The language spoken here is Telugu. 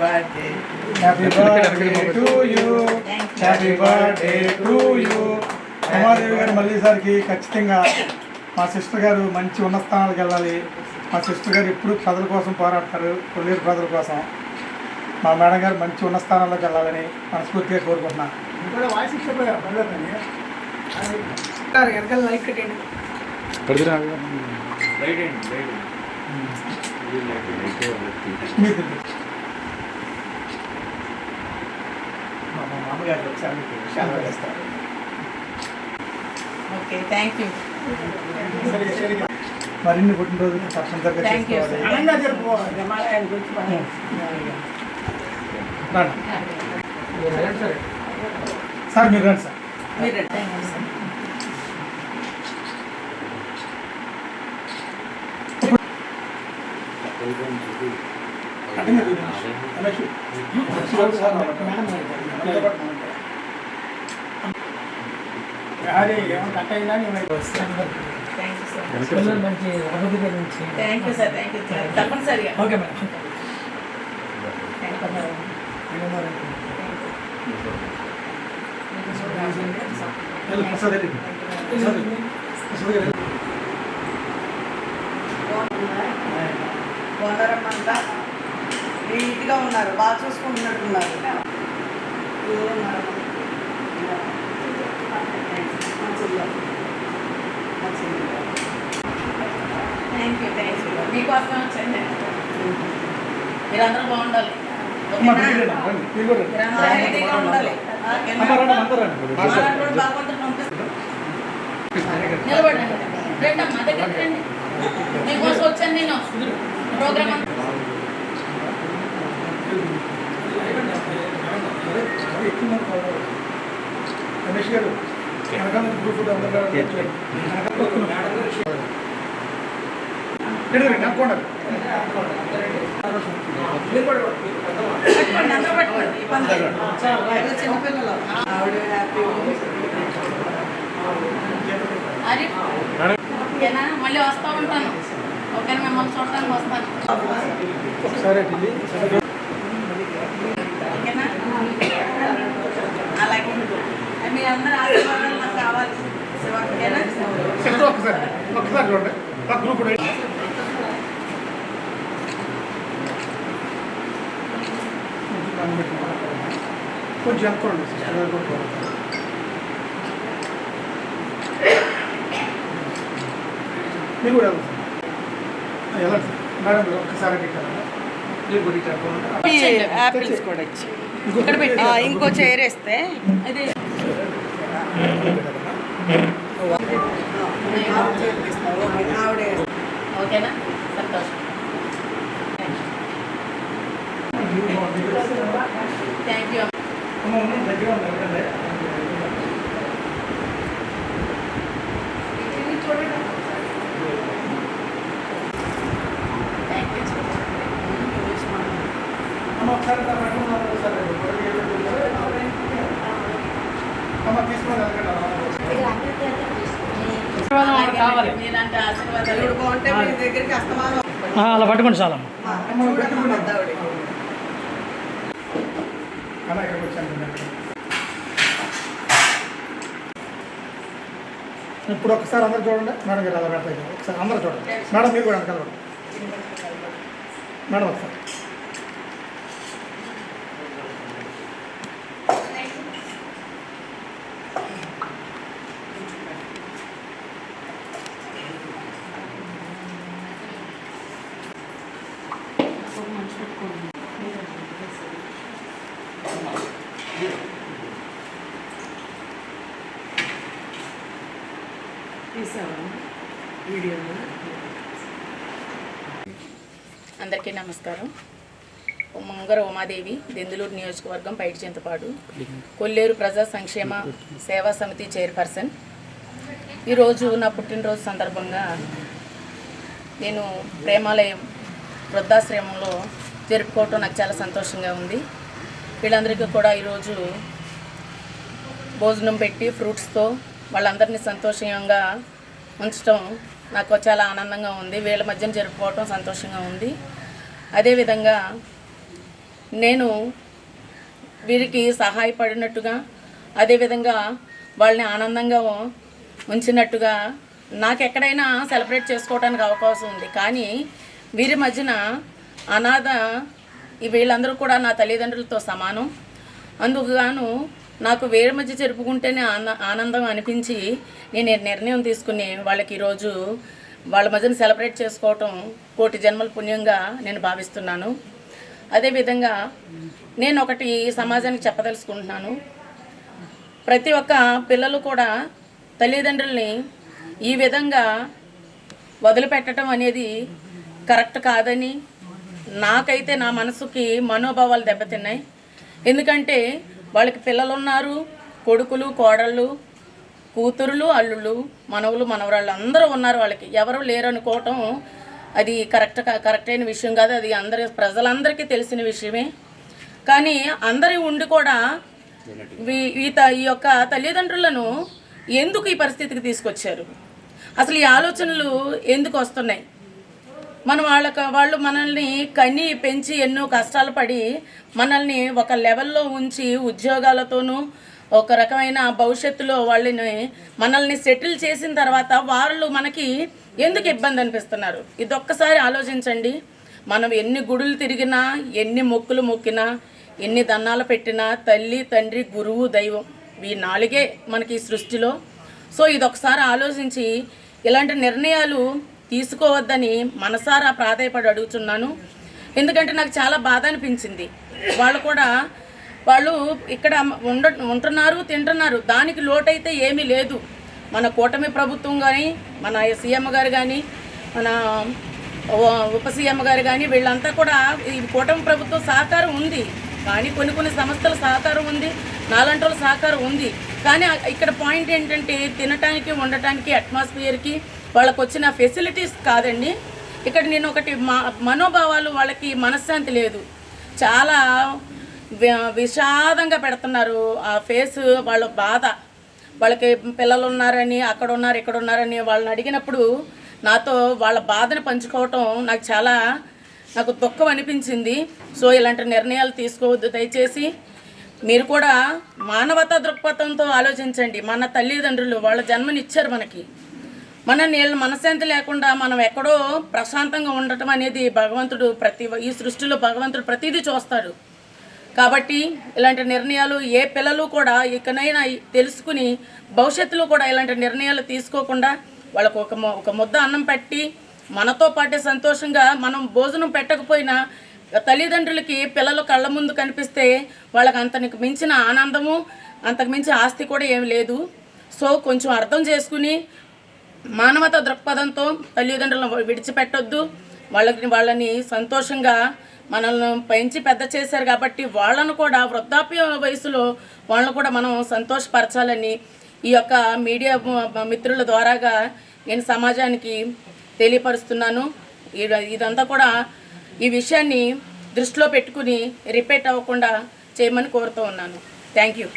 Birthday happy birthday to you happy birthday to you Umadevi గారు మళ్ళీ ఈసారికి ఖచ్చితంగా మా సిస్టర్ గారు మంచి ఉన్న స్థానాలకు వెళ్ళాలి. మా సిస్టర్ గారు ఎప్పుడు ప్రజల కోసం పోరాడతారు. కొల్లేరు ప్రజల కోసం. మా మేడం గారు మంచి ఉన్న స్థానాల్లోకి వెళ్ళాలని మనస్ఫూర్తిగా కోరుకుంటున్నాను మీకు మామగారు వచ్చారు మీకు విషయాలు వేస్తారు ఓకే థ్యాంక్ యూ మరిన్ని పుట్టినరోజులు తప్పనిసరిగా Thank you, చేసుకోవాలి ఆనందంగా జరుపుకోవాలి రామాలయాన్ని గురించి మనం రండి. సార్ మీరు రండి సార్ మీరు థ్యాంక్ యూ సార్ అదే ఏమో కట్ అయిందా నేను థ్యాంక్ యూ సార్ మంచి అభివృద్ధి నుంచి thank you sir thank you sir తప్పనిసరిగా okay madam thank you sir. నీట్గా ఉన్నారు బాగా చూసుకుంటున్నట్టున్నారు థ్యాంక్ యూ థ్యాంక్ యూ మీకోసం మీరందరూ బాగుండాలి. నిలబడండి రండి అమ్మా దగ్గరికి రండి మీకోసం వచ్చాను నేను ప్రోగ్రామ్ అంతా రమేష్ గారు మళ్ళీ వస్తూ ఉంటాను ఓకేనా? మిమ్మల్ని చూడటానికి వస్తాను ఒకసారి అలాగే. మీ అందరూ ఆశీర్వాదాలు నాకు కావాలి శివ ఓకేనా సిస్టర్ ఒకసారి ఒకసారి చూడండి. ఆ గ్రూప్ కొంచెం అనుకోండి మీరు కూడా ఎలా సార్. సార్. మేడం మీరు ఒక్కసారి పెట్టారా? మీరు కూడా ఇచ్చి. ఇక్కడ పెట్టి. ఇంకో చైర్ వేస్తే. ఓకేనా? సంతోషం. థ్యాంక్ యూ అమ్మ, ఉండండి, దగ్గర ఉంది, వెళ్ళండి. థ్యాంక్ యూ అమ్మ, ఒకసారి ఇట్లా పట్టుకుని ఉన్నారు, ఒకసారి అమ్మ తీసుకుని కావాలి. మీలాంటి ఆశీర్వాదాలు. ఇప్పుడు బాగుంటే మీ దగ్గరికి అస్తమానం. అలా పట్టుకోండి చాలా ఇప్పుడు ఒకసారి అందరు చూడండి. మేడం గారు అలా పెడతాయి ఒకసారి అందరూ చూడండి. మేడం మీరు కూడా వెనకాల చూడండి. మేడం ఒకసారి. తీసావా వీడియో అందరికీ నమస్కారం. ముంగర ఉమాదేవి దెందులూరు నియోజకవర్గం పైటి చింతపాడు కొల్లేరు ప్రజా సంక్షేమ సేవా సమితి చైర్పర్సన్. ఈరోజు నా పుట్టినరోజు సందర్భంగా నేను ప్రేమాలయం వృద్ధాశ్రమంలో జరుపుకోవటం నాకు చాలా సంతోషంగా ఉంది. వీళ్ళందరికీ కూడా ఈరోజు భోజనం పెట్టి ఫ్రూట్స్తో వాళ్ళందరినీ సంతోషంగా ఉంచడం నాకు చాలా ఆనందంగా ఉంది. వీళ్ళ మధ్యన జరుపుకోవటం సంతోషంగా ఉంది. అదేవిధంగా నేను వీరికి సహాయపడినట్టుగా అదేవిధంగా వాళ్ళని ఆనందంగా ఉంచినట్టుగా నాకు ఎక్కడైనా సెలబ్రేట్ చేసుకోవడానికి అవకాశం ఉంది. కానీ వీరి మధ్యన అనాథ వీళ్ళందరూ కూడా నా తల్లిదండ్రులతో సమానం. అందుకుగాను నాకు వేరే మధ్య జరుపుకుంటేనే ఆనందం అనిపించి నేను నిర్ణయం తీసుకుని వాళ్ళకి ఈరోజు వాళ్ళ మధ్యన సెలబ్రేట్ చేసుకోవటం కోటి జన్మల పుణ్యంగా నేను భావిస్తున్నాను. అదేవిధంగా నేను ఒకటి సమాజానికి చెప్పదలుచుకుంటున్నాను. ప్రతి ఒక్క పిల్లలు కూడా తల్లిదండ్రుల్ని ఈ విధంగా వదిలిపెట్టడం అనేది కరెక్ట్ కాదని నాకైతే నా మనసుకి మనోభావాలు దెబ్బతిన్నాయి. ఎందుకంటే వాళ్ళకి పిల్లలు ఉన్నారు కొడుకులు కోడళ్ళు కూతురులు అల్లుళ్ళు మనవలు మనవరాళ్ళు అందరూ ఉన్నారు వాళ్ళకి. ఎవరు లేరు అనుకోవటం అది కరెక్ట్ కరెక్ట్ అయిన విషయం కాదు. అది అందరి ప్రజలందరికీ తెలిసిన విషయమే. కానీ అందరి ఉండి కూడా ఈ త- ఈ యొక్క తల్లిదండ్రులను ఎందుకు ఈ పరిస్థితికి తీసుకొచ్చారు? అసలు ఈ ఆలోచనలు ఎందుకు వస్తున్నాయి? మనం వాళ్ళకు వాళ్ళు మనల్ని కని పెంచి ఎన్నో కష్టాలు పడి మనల్ని ఒక లెవెల్లో ఉంచి ఉద్యోగాలతోనూ ఒక రకమైన భవిష్యత్తులో వాళ్ళని మనల్ని సెటిల్ చేసిన తర్వాత వాళ్ళు మనకి ఎందుకు ఇబ్బంది అనిపిస్తున్నారు? ఇదొక్కసారి ఆలోచించండి. మనం ఎన్ని గుడులు తిరిగినా ఎన్ని మొక్కులు మొక్కినా ఎన్ని దన్నాలు పెట్టినా తల్లి తండ్రి గురువు దైవం ఈ నాలుగే మనకి సృష్టిలో. సో ఇదొకసారి ఆలోచించి ఇలాంటి నిర్ణయాలు తీసుకోవద్దని మనసారా ప్రాధాయపడి అడుగుతున్నాను. ఎందుకంటే నాకు చాలా బాధ అనిపించింది. వాళ్ళు కూడా వాళ్ళు ఇక్కడ ఉండ ఉంటున్నారు తింటున్నారు. దానికి లోటైతే ఏమీ లేదు. మన కూటమి ప్రభుత్వం కానీ మన సీఎం గారు కానీ మన ఉప సీఎం గారు కానీ వీళ్ళంతా కూడా ఈ కూటమి ప్రభుత్వం సహకారం ఉంది. కానీ కొన్ని కొన్ని సంస్థల సహకారం ఉంది. నాలంటోళ్ళ సహకారం ఉంది. కానీ ఇక్కడ పాయింట్ ఏంటంటే తినటానికి ఉండటానికి అట్మాస్ఫియర్కి వాళ్ళకు వచ్చిన ఫెసిలిటీస్ కాదండి. ఇక్కడ నేను ఒకటి మనోభావాలు వాళ్ళకి మనశ్శాంతి లేదు. చాలా విషాదంగా పెడుతున్నారు ఆ ఫేస్ వాళ్ళ బాధ. వాళ్ళకి పిల్లలు ఉన్నారని అక్కడ ఉన్నారు ఇక్కడ ఉన్నారని వాళ్ళని అడిగినప్పుడు నాతో వాళ్ళ బాధను పంచుకోవటం నాకు చాలా నాకు దుఃఖం అనిపించింది. సో ఇలాంటి నిర్ణయాలు తీసుకోవద్దు. దయచేసి మీరు కూడా మానవతా దృక్పథంతో ఆలోచించండి. మన తల్లిదండ్రులు వాళ్ళ జన్మనిచ్చారు మనకి. మన నీళ్ళ మనశ్శాంతి లేకుండా మనం ఎక్కడో ప్రశాంతంగా ఉండటం అనేది భగవంతుడు ప్రతి ఈ సృష్టిలో భగవంతుడు ప్రతిదీ చూస్తాడు. కాబట్టి ఇలాంటి నిర్ణయాలు ఏ పిల్లలు కూడా ఇకనైనా తెలుసుకుని భవిష్యత్తులో కూడా ఇలాంటి నిర్ణయాలు తీసుకోకుండా వాళ్ళకు ఒక ఒక ముద్ద అన్నం పెట్టి మనతో పాటే సంతోషంగా మనం భోజనం పెట్టకపోయినా తల్లిదండ్రులకి పిల్లలు కళ్ళ ముందు కనిపిస్తే వాళ్ళకి అంతనికి మించిన ఆనందము అంతకు మించిన ఆస్తి కూడా ఏమి లేదు. సో కొంచెం అర్థం చేసుకుని మానవత దృక్పథంతో తల్లిదండ్రులను విడిచిపెట్టొద్దు. వాళ్ళకి వాళ్ళని సంతోషంగా మనల్ని పెంచి పెద్ద చేశారు కాబట్టి వాళ్ళను కూడా వృద్ధాప్య వయసులో వాళ్ళను కూడా మనం సంతోషపరచాలని ఈ యొక్క మీడియా మిత్రుల ద్వారాగా నేను సమాజానికి తెలియపరుస్తున్నాను. ఇదంతా కూడా ఈ విషయాన్ని దృష్టిలో పెట్టుకుని రిపీట్ అవ్వకుండా చేయమని కోరుతూ ఉన్నాను. Thank you.